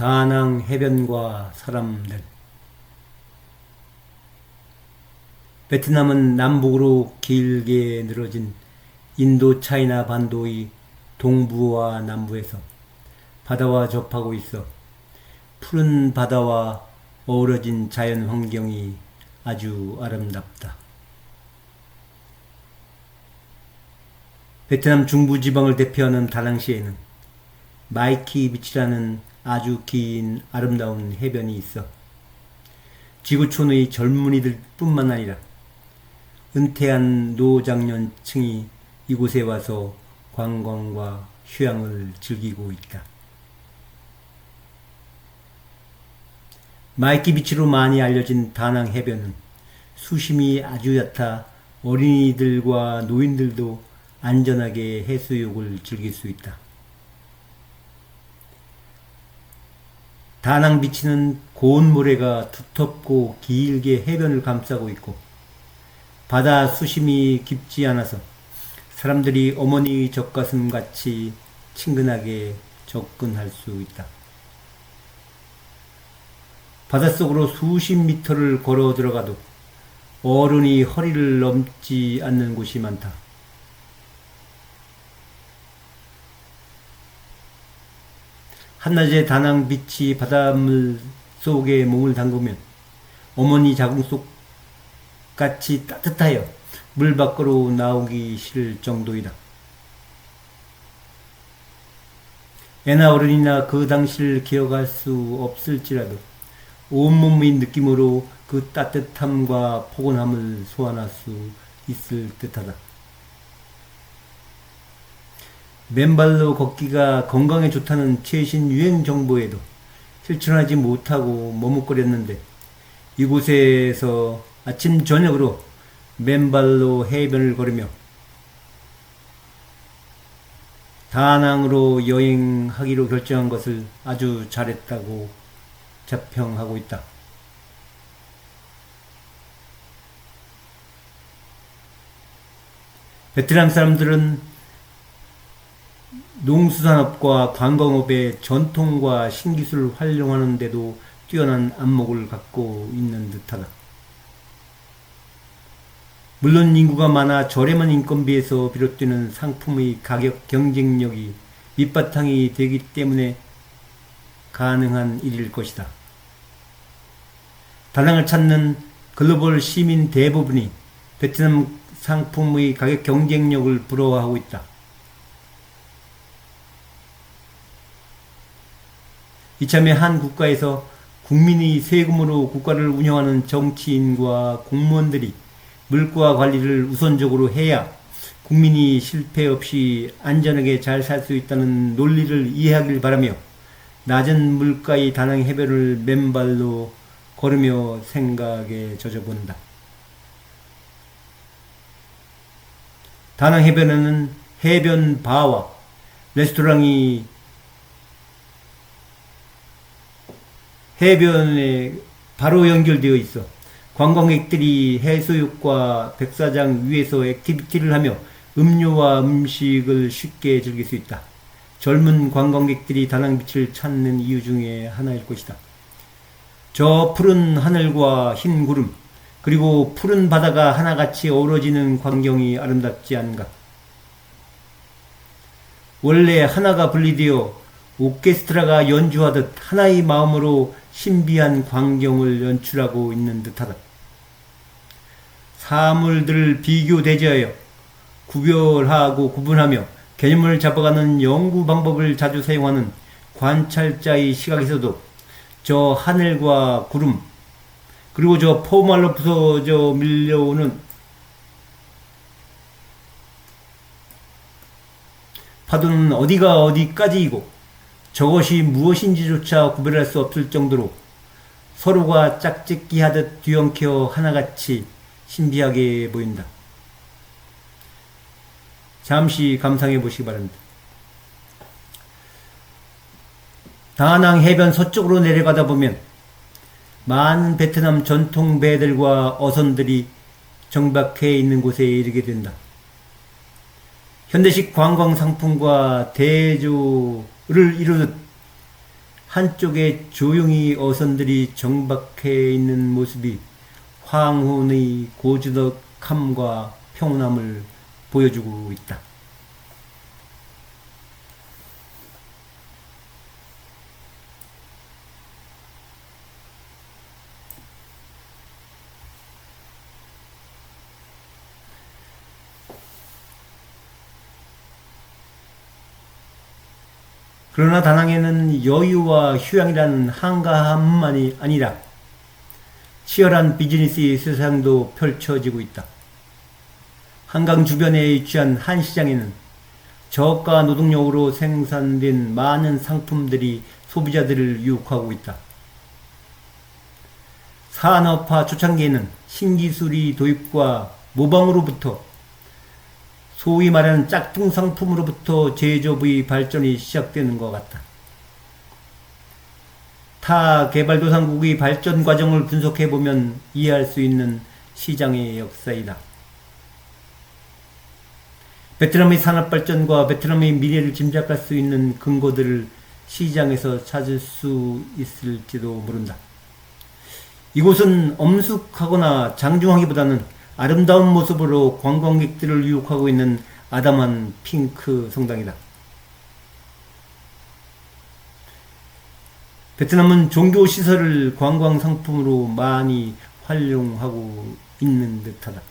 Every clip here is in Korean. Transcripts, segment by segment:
다낭 해변과 사람들 베트남은 남북으로 길게 늘어진 인도 차이나 반도의 동부와 남부에서 바다와 접하고 있어 푸른 바다와 어우러진 자연 환경이 아주 아름답다. 베트남 중부지방을 대표하는 다낭시에는 마이키 비치라는 아주 긴 아름다운 해변이 있어 지구촌의 젊은이들 뿐만 아니라 은퇴한 노장년층이 이곳에 와서 관광과 휴양을 즐기고 있다. 마이키 비치로 많이 알려진 다낭 해변은 수심이 아주 얕아 어린이들과 노인들도 안전하게 해수욕을 즐길 수 있다. 다낭 비치는 고운 모래가 두텁고 길게 해변을 감싸고 있고 바다 수심이 깊지 않아서 사람들이 어머니 젖가슴 같이 친근하게 접근할 수 있다. 바닷속으로 수십 미터를 걸어 들어가도 어른이 허리를 넘지 않는 곳이 많다. 한낮에 다낭 빛이 바닷물 속에 몸을 담그면 어머니 자궁 속 같이 따뜻하여 물 밖으로 나오기 싫을 정도이다. 애나 어른이나 그 당시를 기억할 수 없을지라도 온몸의 느낌으로 그 따뜻함과 포근함을 소환할 수 있을 듯하다. 맨발로 걷기가 건강에 좋다는 최신 유행 정보에도 실천하지 못하고 머뭇거렸는데 이곳에서 아침 저녁으로 맨발로 해변을 걸으며 다낭으로 여행하기로 결정한 것을 아주 잘했다고 자평하고 있다. 베트남 사람들은 농수산업과 관광업의 전통과 신기술을 활용하는데도 뛰어난 안목을 갖고 있는 듯하다. 물론 인구가 많아 저렴한 인건비에서 비롯되는 상품의 가격 경쟁력이 밑바탕이 되기 때문에 가능한 일일 것이다. 다낭을 찾는 글로벌 시민 대부분이 베트남 상품의 가격 경쟁력을 부러워하고 있다. 이참에 한 국가에서 국민이 세금으로 국가를 운영하는 정치인과 공무원들이 물가 관리를 우선적으로 해야 국민이 실패 없이 안전하게 잘 살 수 있다는 논리를 이해하길 바라며 낮은 물가의 다낭 해변을 맨발로 걸으며 생각에 젖어본다. 다낭 해변에는 해변 바와 레스토랑이 해변에 바로 연결되어 있어 관광객들이 해수욕과 백사장 위에서 액티비티를 하며 음료와 음식을 쉽게 즐길 수 있다. 젊은 관광객들이 다낭빛을 찾는 이유 중에 하나일 것이다. 저 푸른 하늘과 흰 구름, 그리고 푸른 바다가 하나같이 어우러지는 광경이 아름답지 않은가? 원래 하나가 분리되어 오케스트라가 연주하듯 하나의 마음으로 신비한 광경을 연출하고 있는 듯하다. 사물들을 비교 대조하여 구별하고 구분하며 개념을 잡아가는 연구 방법을 자주 사용하는 관찰자의 시각에서도 저 하늘과 구름 그리고 저 포말로 부서져 밀려오는 파도는 어디가 어디까지이고 저것이 무엇인지조차 구별할 수 없을 정도로 서로가 짝짓기 하듯 뒤엉켜 하나같이 신비하게 보인다. 잠시 감상해 보시기 바랍니다. 다낭 해변 서쪽으로 내려가다 보면 많은 베트남 전통 배들과 어선들이 정박해 있는 곳에 이르게 된다. 현대식 관광 상품과 대조를 이루듯 한쪽에 조용히 어선들이 정박해 있는 모습이 황혼의 고즈덕함과 평온함을 보여주고 있다. 그러나 다낭에는 여유와 휴양이라는 한가함만이 아니라 치열한 비즈니스의 세상도 펼쳐지고 있다. 한강 주변에 위치한 한 시장에는 저가 노동력으로 생산된 많은 상품들이 소비자들을 유혹하고 있다. 산업화 초창기에는 신기술이 도입과 모방으로부터 소위 말하는 짝퉁 상품으로부터 제조업의 발전이 시작되는 것 같다. 타 개발도상국의 발전 과정을 분석해 보면 이해할 수 있는 시장의 역사이다. 베트남의 산업 발전과 베트남의 미래를 짐작할 수 있는 근거들을 시장에서 찾을 수 있을지도 모른다. 이곳은 엄숙하거나 장중하기보다는 아름다운 모습으로 관광객들을 유혹하고 있는 아담한 핑크 성당이다. 베트남은 종교 시설을 관광 상품으로 많이 활용하고 있는 듯하다.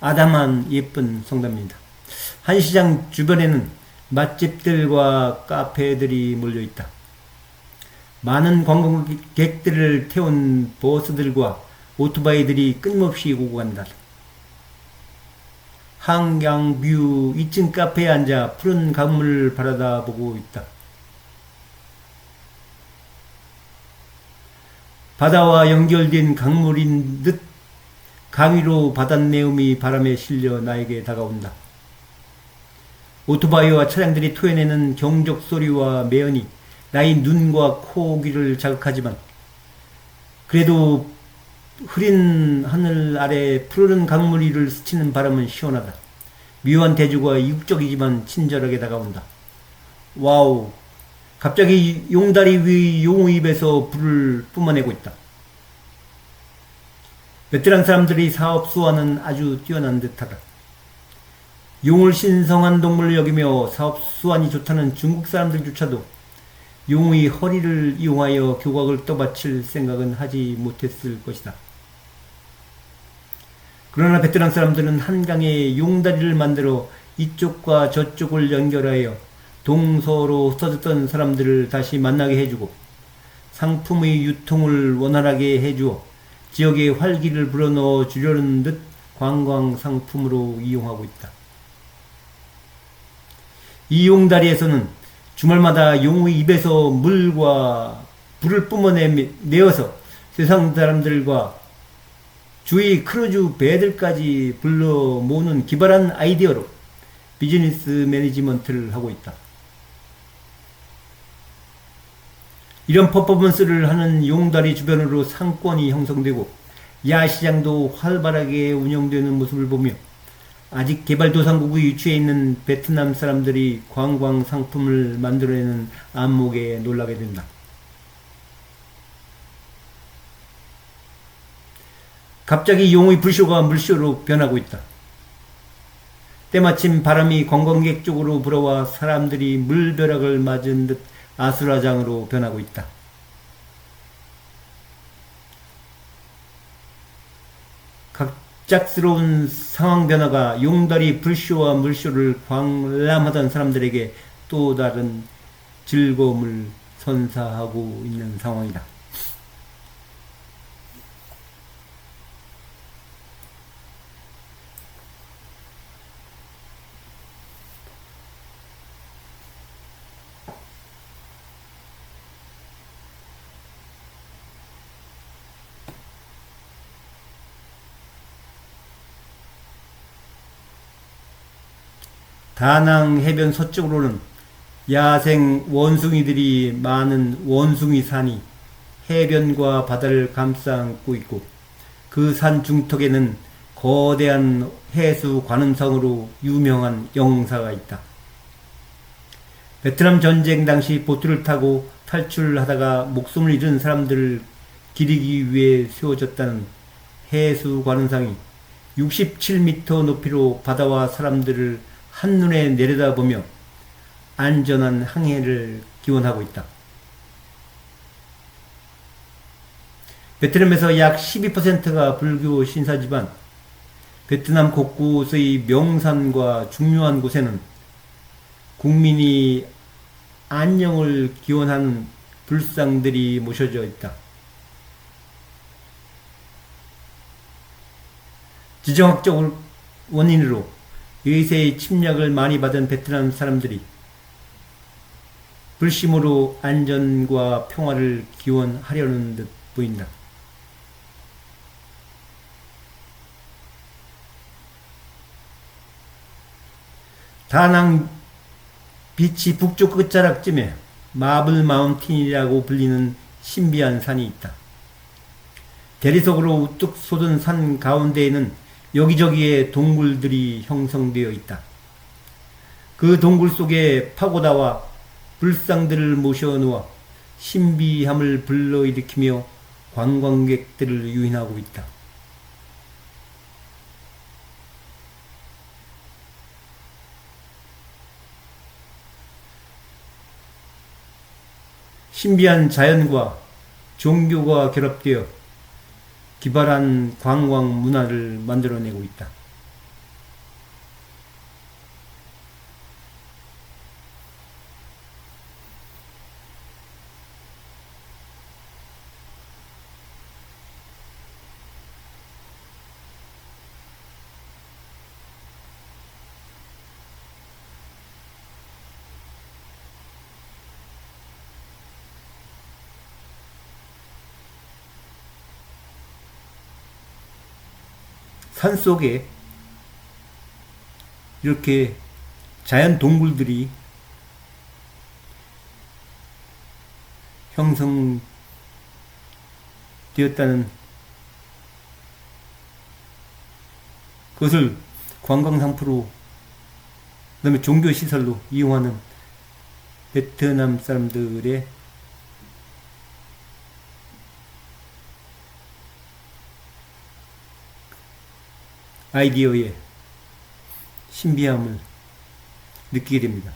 아담한 예쁜 성당입니다. 한 시장 주변에는 맛집들과 카페들이 몰려 있다. 많은 관광객들을 태운 버스들과 오토바이들이 끊임없이 오고 간다. 한강뷰 2층 카페에 앉아 푸른 강물을 바라다 보고 있다. 바다와 연결된 강물인 듯 강위로 바닷내음이 바람에 실려 나에게 다가온다. 오토바이와 차량들이 토해내는 경적 소리와 매연이 나의 눈과 코, 귀를 자극하지만 그래도 흐린 하늘 아래 푸르른 강물 위를 스치는 바람은 시원하다. 묘한 대주가 이국적이지만 친절하게 다가온다. 와우. 갑자기 용다리 위 용의 입에서 불을 뿜어내고 있다. 베테랑 사람들이 사업 수완은 아주 뛰어난 듯하다. 용을 신성한 동물로 여기며 사업 수완이 좋다는 중국 사람들조차도 용의 허리를 이용하여 교각을 떠받칠 생각은 하지 못했을 것이다. 그러나 베트남 사람들은 한강에 용다리를 만들어 이쪽과 저쪽을 연결하여 동서로 써졌던 사람들을 다시 만나게 해주고 상품의 유통을 원활하게 해주어 지역의 활기를 불어넣어 주려는 듯 관광 상품으로 이용하고 있다. 이 용다리에서는 주말마다 용의 입에서 물과 불을 뿜어내어서 세상 사람들과 주위 크루즈 배들까지 불러 모으는 기발한 아이디어로 비즈니스 매니지먼트를 하고 있다. 이런 퍼포먼스를 하는 용다리 주변으로 상권이 형성되고 야시장도 활발하게 운영되는 모습을 보며 아직 개발도상국의 위치해 있는 베트남 사람들이 관광 상품을 만들어내는 안목에 놀라게 된다. 갑자기 용의 불쇼가 물쇼로 변하고 있다. 때마침 바람이 관광객 쪽으로 불어와 사람들이 물벼락을 맞은 듯 아수라장으로 변하고 있다. 갑작스러운 상황 변화가 용다리 불쇼와 물쇼를 관람하던 사람들에게 또 다른 즐거움을 선사하고 있는 상황이다. 다낭 해변 서쪽으로는 야생 원숭이들이 많은 원숭이 산이 해변과 바다를 감싸 안고 있고 그 산 중턱에는 거대한 해수 관음성으로 유명한 영사가 있다. 베트남 전쟁 당시 보트를 타고 탈출하다가 목숨을 잃은 사람들을 기리기 위해 세워졌다는 해수 관음상이 67m 높이로 바다와 사람들을 한눈에 내려다보며 안전한 항해를 기원하고 있다. 베트남에서 약 12%가 불교 신사지만 베트남 곳곳의 명산과 중요한 곳에는 국민이 안녕을 기원하는 불상들이 모셔져 있다. 지정학적 원인으로 외세의 침략을 많이 받은 베트남 사람들이 불심으로 안전과 평화를 기원하려는 듯 보인다. 다낭 비치 북쪽 끝자락쯤에 마블 마운틴이라고 불리는 신비한 산이 있다. 대리석으로 우뚝 솟은 산 가운데에는 여기저기에 동굴들이 형성되어 있다. 그 동굴 속에 파고다와 불상들을 모셔놓아 신비함을 불러일으키며 관광객들을 유인하고 있다. 신비한 자연과 종교가 결합되어 기발한 관광 문화를 만들어내고 있다. 산 속에 이렇게 자연 동굴들이 형성되었다는 그것을 관광상프로 그다음에 종교 시설로 이용하는 베트남 사람들의 아이디어의 신비함을 느끼게 됩니다.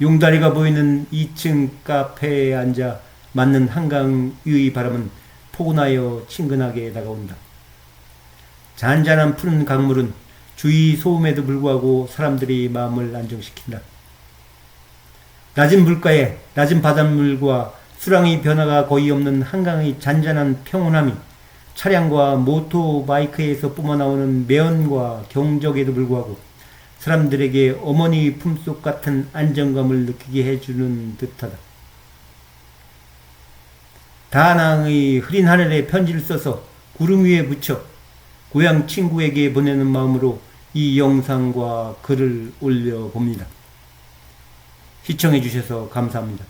용다리가 보이는 2층 카페에 앉아 맞는 한강의 바람은 포근하여 친근하게 다가온다. 잔잔한 푸른 강물은 주위 소음에도 불구하고 사람들이 마음을 안정시킨다. 낮은 물가에 낮은 바닷물과 수량의 변화가 거의 없는 한강의 잔잔한 평온함이 차량과 모토바이크에서 뿜어나오는 매연과 경적에도 불구하고 사람들에게 어머니 품속 같은 안정감을 느끼게 해주는 듯하다. 다낭의 흐린 하늘에 편지를 써서 구름 위에 붙여 고향 친구에게 보내는 마음으로 이 영상과 글을 올려봅니다. 시청해 주셔서 감사합니다.